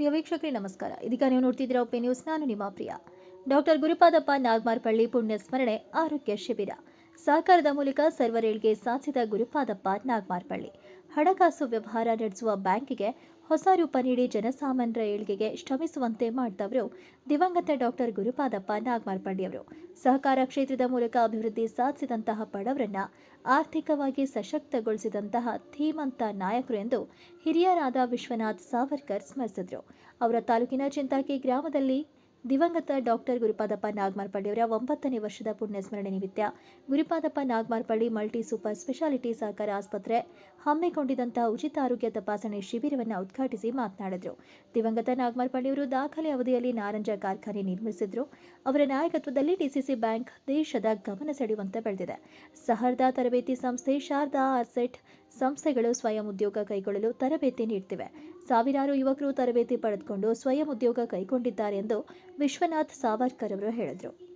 ಪ್ರಿಯ ವೀಕ್ಷಕರೇ, ನಮಸ್ಕಾರ. ಇದೀಗ ನೀವು ನೋಡ್ತಿದ್ದೀರಾ ಒಪ್ಪೆ ನ್ಯೂಸ್. ನಾನು ನಿಮ್ಮ ಪ್ರಿಯ. ಡಾಕ್ಟರ್ ಗುರುಪಾದಪ್ಪ ನಾಗಮಾರ್ಪಳ್ಳಿ ಪುಣ್ಯ ಸ್ಮರಣೆ ಆರೋಗ್ಯ ಶಿಬಿರ. ಸಹಕಾರದ ಮೂಲಕ ಸರ್ವರೇಳ್ಗೆ ಸಾಧಿಸಿದ ಗುರುಪಾದಪ್ಪ ನಾಗಮಾರ್ಪಳ್ಳಿ. ಹಣಕಾಸು ವ್ಯವಹಾರ ನಡೆಸುವ ಬ್ಯಾಂಕಿಗೆ ಹೊಸ ರೂಪ ನೀಡಿ ಜನಸಾಮಾನ್ಯರ ಏಳ್ಗೆಗೆ ಶ್ರಮಿಸುವಂತೆ ಮಾಡಿದವರು ದಿವಂಗತ ಡಾಕ್ಟರ್ ಗುರುಪಾದಪ್ಪ ನಾಗಮಾರ್ಪಳ್ಳಿಯವರು ಸಹಕಾರ ಕ್ಷೇತ್ರದ ಮೂಲಕ ಅಭಿವೃದ್ಧಿ ಸಾಧಿಸಿದಂತಹ ಬಡವರನ್ನ ಆರ್ಥಿಕವಾಗಿ ಸಶಕ್ತಗೊಳಿಸಿದಂತಹ ಧೀಮಂತ ನಾಯಕರು ಎಂದು ಹಿರಿಯರಾದ ವಿಶ್ವನಾಥ್ ಸಾವರ್ಕರ್ ಸ್ಮರಿಸಿದರು. ಅವರ ತಾಲೂಕಿನ ಚಿಂತಾಕಿ ಗ್ರಾಮದಲ್ಲಿ ದಿವಂಗತ ಡಾಕ್ಟರ್ ಗುರುಪಾದಪ್ಪ ನಾಗಮಾರ್ಪಳ್ಳಿಯವರ ಒಂಬತ್ತನೇ ವರ್ಷದ ಪುಣ್ಯಸ್ಮರಣೆ ನಿಮಿತ್ತ Gurupadappa Nagamarpalli multi super speciality ಸಹಕಾರ ಆಸ್ಪತ್ರೆ ಹಮ್ಮಿಕೊಂಡಿದ್ದಂತಹ ಉಚಿತ ಆರೋಗ್ಯ ತಪಾಸಣೆ ಶಿಬಿರವನ್ನು ಉದ್ಘಾಟಿಸಿ ಮಾತನಾಡಿದರು. ದಿವಂಗತ ನಾಗಮಾರ್ಪಳ್ಳಿಯವರು ದಾಖಲೆ ಅವಧಿಯಲ್ಲಿ ನಾರಂಜ ಕಾರ್ಖಾನೆ ನಿರ್ಮಿಸಿದ್ರು. ಅವರ ನಾಯಕತ್ವದಲ್ಲಿ ಡಿಸಿಸಿ ಬ್ಯಾಂಕ್ ದೇಶದ ಗಮನ ಸೆಳೆಯುವಂತೆ ಬೆಳೆದಿದೆ. ಸಹರ್ದಾ ತರಬೇತಿ ಸಂಸ್ಥೆ ಶಾರದಾ ಆರ್ಸೆಟ್ ಸಂಸ್ಥೆಗಳು ಸ್ವಯಂ ಉದ್ಯೋಗ ಕೈಗೊಳ್ಳಲು ತರಬೇತಿ ನೀಡ್ತಿವೆ. ಸಾವಿರಾರು ಯುವಕರು ತರಬೇತಿ ಪಡೆದುಕೊಂಡು ಸ್ವಯಂ ಉದ್ಯೋಗ ಕೈಗೊಂಡಿದ್ದಾರೆ ಎಂದು ವಿಶ್ವನಾಥ್ ಸಾವರ್ಕರ್ ಅವರು ಹೇಳಿದರು.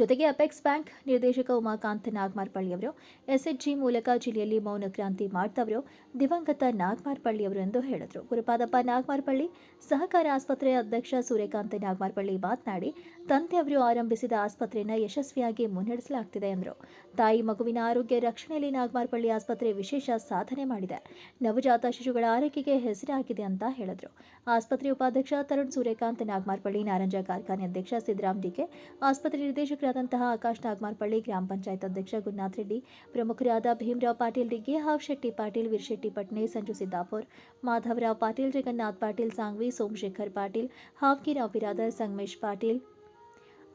ಜೊತೆಗೆ ಅಪೆಕ್ಸ್ ಬ್ಯಾಂಕ್ ನಿರ್ದೇಶಕ ಉಮಾಕಾಂತ್ ನಾಗಮಾರ್ಪಳ್ಳಿಯವರು ಎಸ್ಎಚ್ಜಿ ಮೂಲಕ ಜಿಲ್ಲೆಯಲ್ಲಿ ಮೌನ ಕ್ರಾಂತಿ ಮಾಡ್ತವರು ದಿವಂಗತ ನಾಗಮಾರ್ಪಳ್ಳಿಯವರು ಎಂದು ಹೇಳಿದರು. ಗುರುಪಾದಪ್ಪ ನಾಗಮಾರ್ಪಳ್ಳಿ, ಸಹಕಾರ ಆಸ್ಪತ್ರೆಯ ಅಧ್ಯಕ್ಷ ಸೂರ್ಯಕಾಂತ್ ನಾಗಮಾರ್ಪಳ್ಳಿ ಮಾತನಾಡಿ ತಂದೆಯವರು ಆರಂಭಿಸಿದ ಆಸ್ಪತ್ರೆಯನ್ನು ಯಶಸ್ವಿಯಾಗಿ ಮುನ್ನಡೆಸಲಾಗ್ತಿದೆ ಎಂದರು. ತಾಯಿ ಮಗುವಿನ ಆರೋಗ್ಯ ರಕ್ಷಣೆಯಲ್ಲಿ ನಾಗಮಾರ್ಪಳ್ಳಿ ಆಸ್ಪತ್ರೆ ವಿಶೇಷ ಸಾಧನೆ ಮಾಡಿದೆ. ನವಜಾತ ಶಿಶುಗಳ ಆರೈಕೆಗೆ ಹೆಸರಾಗಿದೆ ಅಂತ ಹೇಳಿದರು. ಆಸ್ಪತ್ರೆ ಉಪಾಧ್ಯಕ್ಷ ತರುಣ್ ಸೂರ್ಯಕಾಂತ್ ನಾಗಮಾರ್ಪಳ್ಳಿ, ನಾರಂಜ ಕಾರ್ಖಾನೆ ಅಧ್ಯಕ್ಷ ಸಿದ್ದರಾಮ್ ಡಿಕೆ ಆಸ್ಪತ್ರೆ ನಿರ್ದೇಶಕರಾದಂತಹ ಆಕಾಶ್ ನಾಗಮಾರ್ಪಳ್ಳಿ ಗ್ರಾಮ ಪಂಚಾಯತ್ ಅಧ್ಯಕ್ಷ ಗುರುನಾಥ್ ರೆಡ್ಡಿ ಪ್ರಮುಖರಾದ Bhimrao Patil Digge Havshetty Patil Veershetty Patne Sanju Siddapur Madhavrao Patil Jagannath Patil Sangvi Somshekhar Patil Havkirao Biradar Sangamesh Patil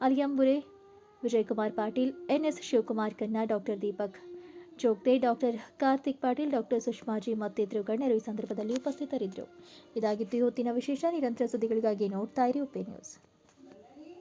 Aliyambure Vijaykumar Patil NS Shivakumar Kanna doctor Deepak Jogde doctor Karthik Patil doctor Sushmaji ಮತ್ತಿತರರು ಗಣ್ಯರು ಈ ಸಂದರ್ಭದಲ್ಲಿ ಉಪಸ್ಥಿತರಿದ್ದರು ಇದಾಗಿದ್ದು ಇವತ್ತಿನ ವಿಶೇಷ ನಿರಂತರ ಸುದ್ದಿಗಳಿಗಾಗಿ ನೋಡ್ತಾ ಇರಿ ಉಪೆ ನ್ಯೂಸ್